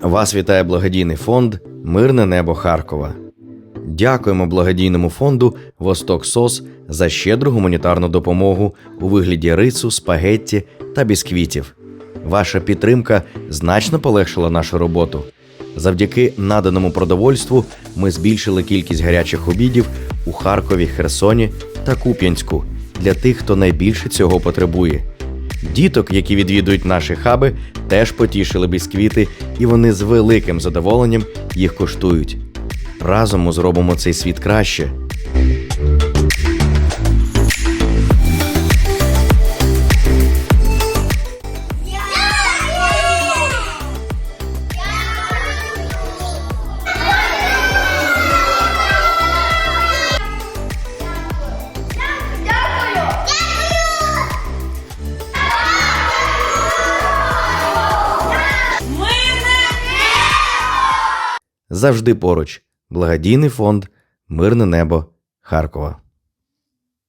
Вас вітає благодійний фонд Мирне небо Харкова. Дякуємо благодійному фонду Восток СОС за щедру гуманітарну допомогу у вигляді рису, спагетті та бісквітів. Ваша підтримка значно полегшила нашу роботу. Завдяки наданому продовольству ми збільшили кількість гарячих обідів у Харкові, Херсоні та Куп'янську для тих, хто найбільше цього потребує. Діток, які відвідують наші хаби, теж потішили бісквіти, і вони з великим задоволенням їх коштують. Разом ми зробимо цей світ краще. Завжди поруч. Благодійний фонд Мирне небо Харкова.